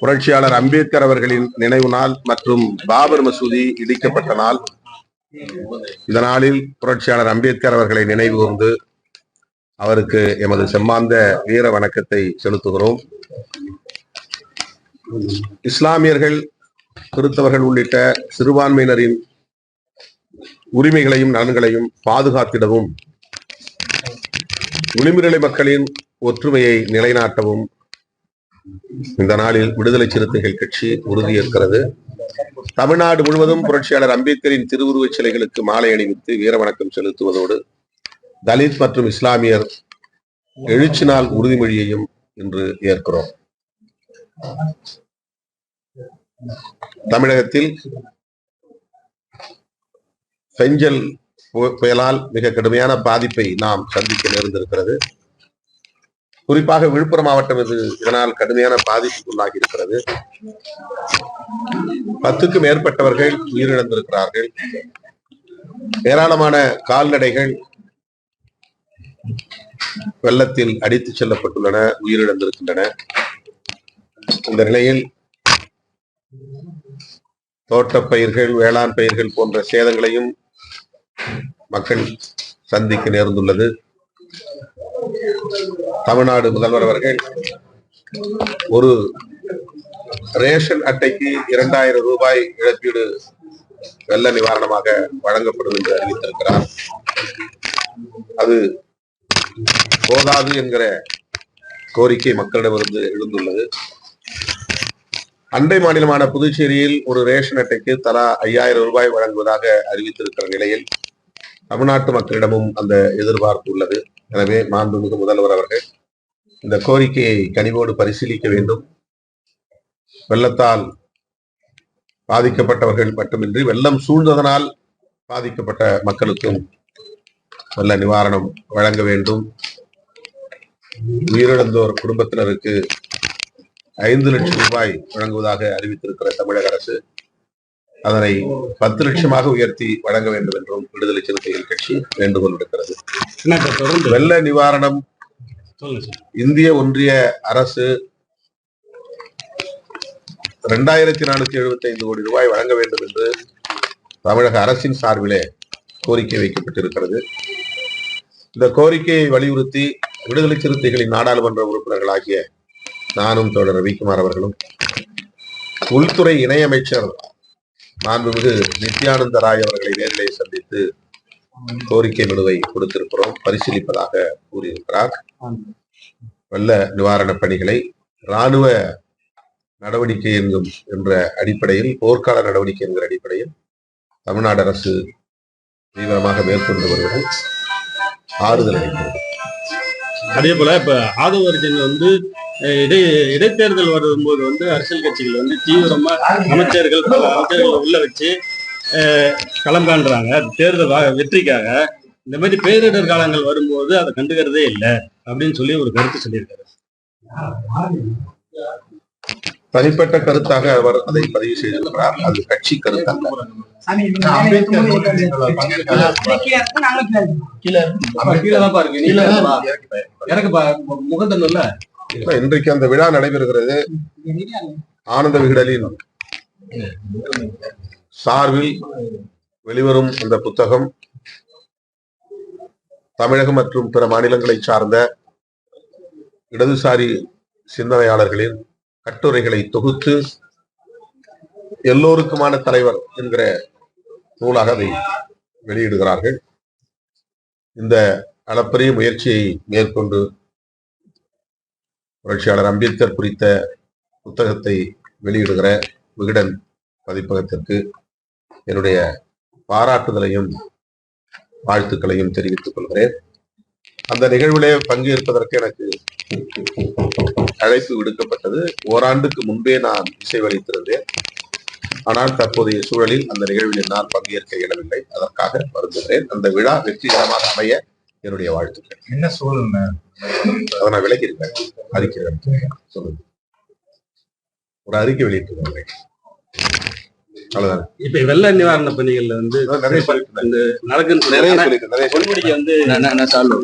புரட்சியாளர் அம்பேத்கர் அவர்களின் நினைவு நாள் மற்றும் பாபர் மசூதி இடிக்கப்பட்ட நாள். இந்த நாளில் புரட்சியாளர் அம்பேத்கர் அவர்களை நினைவு கூர்ந்து அவருக்கு எமது செம்மாந்த வீர வணக்கத்தை செலுத்துகிறோம். இஸ்லாமியர்கள் கிறிஸ்தவர்கள் உள்ளிட்ட சிறுபான்மையினரின் உரிமைகளையும் நலன்களையும் பாதுகாத்திடவும் விளிம்புநிலை மக்களின் ஒற்றுமையை நிலைநாட்டவும் இந்த நாளில் விடுதலை சிறுத்தைகள் கட்சி உறுதியேற்கிறது தமிழ்நாடு முழுவதும் புரட்சியாளர் அம்பேத்கரின் திருவுருவச் சிலைகளுக்கு மாலை அணிவித்து வீரவணக்கம் செலுத்துவதோடு தலித் மற்றும் இஸ்லாமியர் எழுச்சி நாள் உறுதிமொழியையும் இன்று ஏற்கிறோம். தமிழகத்தில் பெஞ்சல் புயலால் மிக கடுமையான பாதிப்பை நாம் சந்திக்க நேர்ந்திருக்கிறது. குறிப்பாக விழுப்புரம் மாவட்டம் இது இதனால் கடுமையான பாதிப்புக்குள்ளாகி இருக்கிறது பத்துக்கும் மேற்பட்டவர்கள் உயிரிழந்திருக்கிறார்கள். ஏராளமான கால்நடைகள் வெள்ளத்தில் அடித்துச் செல்லப்பட்டுள்ளன உயிரிழந்திருக்கின்றன. இந்த நிலையில் தோட்டப் பயிர்கள் வேளாண் பயிர்கள் போன்ற சேதங்களையும் மக்கள் சந்திக்க நேர்ந்துள்ளது. தமிழ்நாடு முதல்வர் அவர்கள் ஒரு ரேஷன் அட்டைக்கு இரண்டாயிரம் ரூபாய் இழப்பீடு வெள்ள நிவாரணமாக வழங்கப்படும் என்று அறிவித்திருக்கிறார். அது போதாது என்கிற கோரிக்கை மக்களிடமிருந்து எழுந்துள்ளது. அண்டை மாநிலமான புதுச்சேரியில் ஒரு ரேஷன் அட்டைக்கு தலா ஐயாயிரம் ரூபாய் வழங்குவதாக அறிவித்திருக்கிற நிலையில் தமிழ்நாட்டு மக்களிடமும் அந்த எதிர்பார்ப்பு உள்ளது. எனவே மாண்புமிகு முதல்வர் அவர்கள் இந்த கோரிக்கையை கனிவோடு பரிசீலிக்க வேண்டும். வெள்ளத்தால் பாதிக்கப்பட்டவர்கள் மட்டுமின்றி வெள்ளம் சூழ்ந்ததனால் பாதிக்கப்பட்ட மக்களுக்கும் வெள்ள நிவாரணம் வழங்க வேண்டும். உயிரிழந்தோர் குடும்பத்தினருக்கு ஐந்து லட்சம் ரூபாய் வழங்குவதாக அறிவித்திருக்கிற தமிழக அரசு அதனை பத்து லட்சமாக உயர்த்தி வழங்க வேண்டும் என்றும் விடுதலை சிறுத்தைகள் கட்சி வேண்டுகோள் விடுக்கிறது. வெள்ள நிவாரணம் இந்திய ஒன்றிய அரசு இரண்டாயிரத்தி நானூத்தி எழுபத்தி ஐந்து கோடி ரூபாய் வழங்க வேண்டும் என்று தமிழக அரசின் சார்பிலே கோரிக்கை வைக்கப்பட்டிருக்கிறது. இந்த கோரிக்கையை வலியுறுத்தி விடுதலை சிறுத்தைகளின் நாடாளுமன்ற உறுப்பினர்களாகிய நானும் தோழர் ரவிக்குமார் அவர்களும் உள்துறை இணையமைச்சர் மாண்புமிகு நித்யானந்த ராய் அவர்களை நேரிலே சந்தித்து கோரிக்கை மனுவை கொடுத்திருக்கிறோம் பரிசீலிப்பதாக கூறியிருக்கிறார். வெள்ள நிவாரணப் பணிகளை இராணுவ நடவடிக்கை என்கும் என்ற அடிப்படையில் போர்க்கால நடவடிக்கை என்கிற அடிப்படையில் தமிழ்நாடு அரசு தீவிரமாக மேற்கொண்டு வருவது ஆறுதல் அளிக்கிறது. அதே போல இப்ப ஆதவர்ஜன் வந்து இடை இடைத்தேர்தல் வரும்போது வந்து அரசியல் கட்சிகள் வந்து தீவிரமா அமைச்சர்கள் பல அமைச்சர்கள் உள்ள வச்சு களம் காண்றாங்க. தேர்தல் வெற்றிக்காக. இந்த மாதிரி பேரிடர் காலங்கள் வரும்போது அதை கண்டுக்கிறதே இல்லை அப்படின்னு சொல்லி ஒரு கருத்து சொல்லியிருக்காரு. தனிப்பட்ட கருத்தாக அவர் அதை பதிவு செய்திருக்கிறார். அது கட்சி கருத்து அல்ல. எனக்கு முகத்தன்னுல இப்ப இன்றைக்கு அந்த விழா நடைபெறுகிறது. ஆனந்த விகடலின் சார்பில் வெளிவரும் இந்த புத்தகம் தமிழகம் மற்றும் பிற மாநிலங்களை சார்ந்த இடதுசாரி சிந்தனையாளர்களின் கட்டுரைகளை தொகுத்து எல்லோருக்குமான தலைவர் என்கிற நூலாக அதை வெளியிடுகிறார்கள். இந்த அளப்பரிய முயற்சியை மேற்கொண்டு புரட்சியாளர் அம்பேத்கர் குறித்த புத்தகத்தை வெளியிடுகிற விகடன் பதிப்பகத்திற்கு என்னுடைய பாராட்டுதலையும் வாழ்த்துக்களையும் தெரிவித்துக் கொள்கிறேன். அந்த நிகழ்விலே பங்கேற்பதற்கு எனக்கு அழைப்பு விடுக்கப்பட்டது. ஓராண்டுக்கு முன்பே நான் இசைவளித்திருந்தேன். ஆனால் தற்போதைய சூழலில் அந்த நிகழ்வில் என்னால் பங்கேற்க இயலவில்லை. அதற்காக வருந்துகிறேன். அந்த விழா வெற்றிகரமாக அமைய என்னுடைய வாழ்த்துக்கள். என்ன சூழல் அதை நான் விலகி இருக்கேன் அறிக்கை. சொல்லுங்க. ஒரு அறிக்கை வெளியிட்டிருக்கேன் அவ்வளவுதான். இப்ப வெள்ள நிவாரண பணிகள்ல வந்து நிறைய நிறைய வந்து நான் நான் சால்வ்.